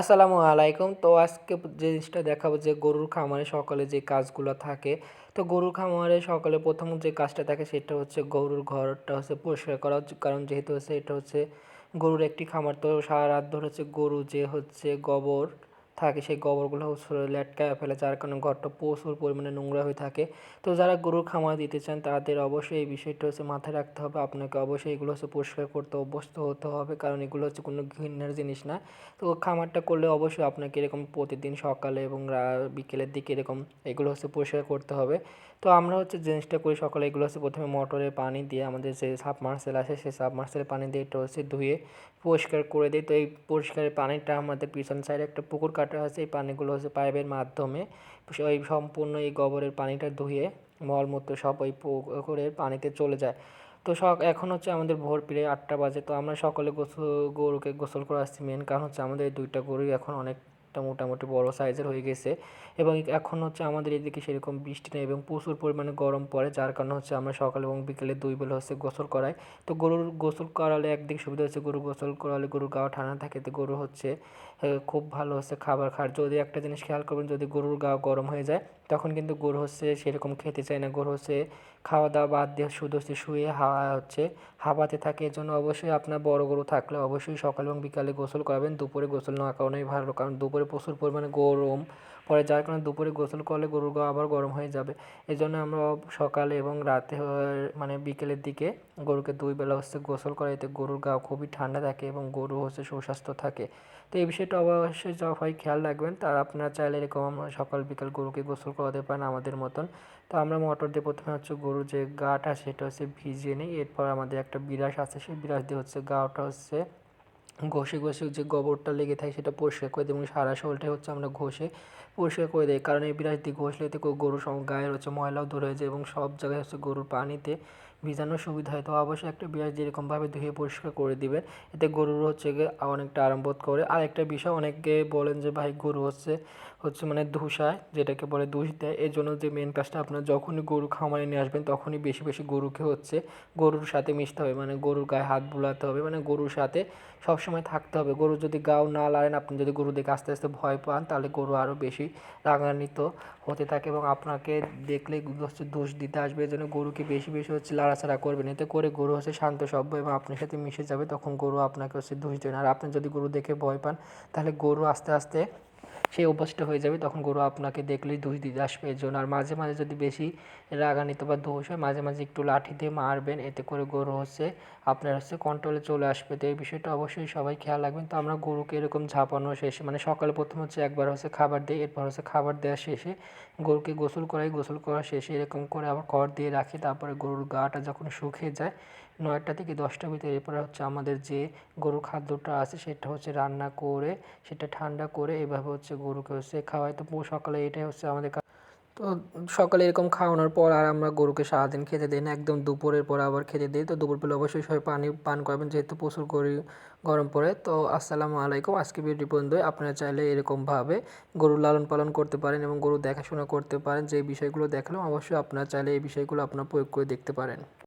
আসসালামু আলাইকুম। তো আজকে যে জিনিসটা দেখাবো যে গরুর খামারে সকালে যে কাজগুলো থাকে, তো গরুর খামারে সকালে প্রথম যে কাজটা থাকে সেটা হচ্ছে গরুর ঘরটা হচ্ছে পরিষ্কার করা, কারণ যেহেতু হচ্ছে এটা হচ্ছে গরুর একটি খামার, তো সারা রাত ধরে হচ্ছে গরু যে হচ্ছে গোবর থাকে, সেই গোবরগুলো লেটকায় ফেলে, যার কারণে ঘরটা প্রচুর পরিমাণে নোংরা হয়ে থাকে। তো যারা গরুর খামার দিতে চান, তাদের অবশ্যই এই বিষয়টা হচ্ছে মাথায় রাখতে হবে। আপনাকে অবশ্যই এগুলো হচ্ছে পরিষ্কার করতে, অভ্যস্ত হতে হবে, কারণ এগুলো হচ্ছে কোনো ঘৃণার জিনিস না। তো খামারটা করলে অবশ্যই আপনাকে এরকম প্রতিদিন সকালে এবং বিকেলের দিকে এরকম এগুলো হচ্ছে পরিষ্কার করতে হবে। তো আমরা হচ্ছে জিনিসটা করি সকালে এগুলো হচ্ছে প্রথমে মোটরের পানি দিয়ে আমাদের যে সাবমার্সেল আসে সেই সাবমার্সেলের পানি দিয়ে এটা হচ্ছে ধুয়ে পরিষ্কার করে দিই। তো এই পরিষ্কারের পানিটা আমাদের পিছন সাইডে একটা পুকুর কাটা হচ্ছে এই পানিগুলো হচ্ছে পাইপের মাধ্যমে। ওই সম্পূর্ণ এই গোবরের পানিটা ধুয়ে মলমূত্র সব ওই পুকুরের পানিতে চলে যায়। তো সক এখন হচ্ছে আমাদের ভোর প্রায় আটটা বাজে। তো আমরা সকলে গোসল, গরুকে গোসল করে আসছি মেন কারণ হচ্ছে আমাদের দুইটা গরুই এখন অনেক একটা মোটামুটি বড় সাইজের হয়ে গেছে। এবং এখন হচ্ছে আমাদের এদিকে সেরকম বৃষ্টি নেই এবং প্রচুর পরিমাণে গরম পড়ে, যার কারণে হচ্ছে আমরা সকাল এবং বিকেলে দুই বেলা হচ্ছে গোসল করাই। তো গরুর গোসল করালে একদিক সুবিধা হচ্ছে, গরু গোসল করালে গরুর গা ঠান্ডা থাকে, তো গরু হচ্ছে খুব ভালো হচ্ছে খাবার খাওয়ার যদি একটা জিনিস খেয়াল করবেন, যদি গরুর গা গরম হয়ে যায় তখন কিন্তু গরু হচ্ছে সেরকম খেতে চায় না। গরু হচ্ছে খাওয়া দাওয়া বাদ দিয়ে শুধু হচ্ছে শুয়ে হাওয়া হচ্ছে হাওয়াতে থাকে। এর জন্য অবশ্যই আপনার বড় গরু থাকলে অবশ্যই সকাল এবং বিকালে গোসল করাবেন। দুপুরে গোসল না করানোই ভালো, কারণ দুপুরে প্রচুর পরিমাণে গরম পরে যার কারণে দুপুরে গোসল করলে গরুর গা আবার গরম হয়ে যাবে। এই জন্য আমরা সকালে এবং রাতে মানে বিকেলের দিকে গরুকে দুই বেলা হচ্ছে গোসল করা এতে গরুর গা খুবই ঠান্ডা থাকে এবং গরু হচ্ছে সুস্বাস্থ্য থাকে। তো এই বিষয়টা অবশ্যই সবাই খেয়াল রাখবেন। তার আপনারা চাইলে এরকম সকাল বিকাল গরুকে গোসল করাতে পারেন আমাদের মতন। তো আমরা মটর দিয়ে প্রথমে হচ্ছে গরুর যে গাটা, সেটা হচ্ছে ভিজিয়ে নিই। এরপর আমাদের একটা বিরাস আছে, সেই বিরাস দিয়ে হচ্ছে গাটা হচ্ছে ঘষে ঘষে যে গোবরটা লেগে থাকে সেটা পরিষ্কার করে দিই এবং সারা শরীরটাই হচ্ছে আমরা ঘষে পরিষ্কার করে দিই। কারণ এই বিরাশ দিয়ে ঘষলে এতে গরুর গায়ের হচ্ছে ময়লাও দূর হয়ে যায় এবং সব জায়গায় হচ্ছে গরুর পানিতে ভিজানোর সুবিধা হয়, তো অবশ্যই একটা বিরাস যেরকমভাবে ধুয়ে পরিষ্কার করে দিবেন। এতে গরুর হচ্ছে গিয়ে অনেকটা আরাম বোধ করে। আর একটা বিষয়, অনেকে বলেন যে, ভাই, গরু হচ্ছে হচ্ছে মানে ধুসায় যেটাকে বলে দুষ দেয়। এর জন্য যে মেন কাজটা আপনার যখনই গরু খামারে নিয়ে আসবেন, তখনই বেশি বেশি গরুকে হচ্ছে গরুর সাথে মিশতে হবে। মানে গরুর গায়ে হাত বুলাতে হবে। মানে গরুর সাথে সবসময় থাকতে হবে। গরু যদি গাও না লাড়েন, আপনি যদি গরু দেখে আস্তে আস্তে ভয় পান, তাহলে গরু আরও বেশি রাগান্বিত হতে থাকে এবং আপনাকে দেখলে হচ্ছে দোষ দিতে আসবে। এই জন্য গরুকে বেশি বেশি হচ্ছে লাড়াচাড়া করবেন। এতে করে গরু হচ্ছে শান্ত, সভ্য এবং আপনার সাথে মিশে যাবে। তখন গরু আপনাকে হচ্ছে দেবে না আর আপনি যদি গরু দেখে ভয় পান, তাহলে গরু আস্তে আস্তে সেই অভ্যাসটা হয়ে যাবে, তখন গরু আপনাকে দেখলেই দোষ দিতে আসবে এর জন্য। আর মাঝে মাঝে যদি বেশি রাগান্বিত বা দোষ হয়, মাঝে মাঝে একটু লাঠি দিয়ে মারবেন, এতে করে গরু হচ্ছে, আপনার হচ্ছে কন্ট্রোলে চলে আসবে। তো এই বিষয়টা অবশ্যই সবাই খেয়াল রাখবেন। তো আমরা গরুকে এরকম ঝাঁপানো শেষে মানে সকালে প্রথম হচ্ছে একবার হচ্ছে খাবার দিই, এরপর হচ্ছে খাবার দেওয়া শেষে গরুকে গোসল করাই, গোসল করা শেষে এরকম করে আবার খড় দিয়ে রাখি, তারপরে গরুর গাটা যখন শুকিয়ে যায় নয়টা থেকে দশটার ভিতরে। এরপরে হচ্ছে আমাদের যে গরুর খাদ্যটা আছে, সেটা হচ্ছে রান্না করে, সেটা ঠান্ডা করে এভাবে হচ্ছে গরুকে হচ্ছে খাওয়াই। তো সকালে এটাই হচ্ছে আমাদের তো সকালে এরকম খাওয়ানোর পর আর আমরা গরুকে সারাদিন খেতে দিই না। একদম দুপুরের পর আবার খেতে দিই। তো দুপুরবেলা অবশ্যই সবাই পানি পান করবেন, যেহেতু প্রচুর গরু গরম পড়ে। তো আসসালামু আলাইকুম। আজকে ভিডিও পর্যন্ত আপনারা চাইলে এরকমভাবে গরু লালন পালন করতে পারেন এবং গরু দেখাশোনা করতে পারেন। যে বিষয়গুলো দেখালাম, অবশ্যই আপনারা চাইলে এই বিষয়গুলো আপনারা প্রয়োগ করে দেখতে পারেন।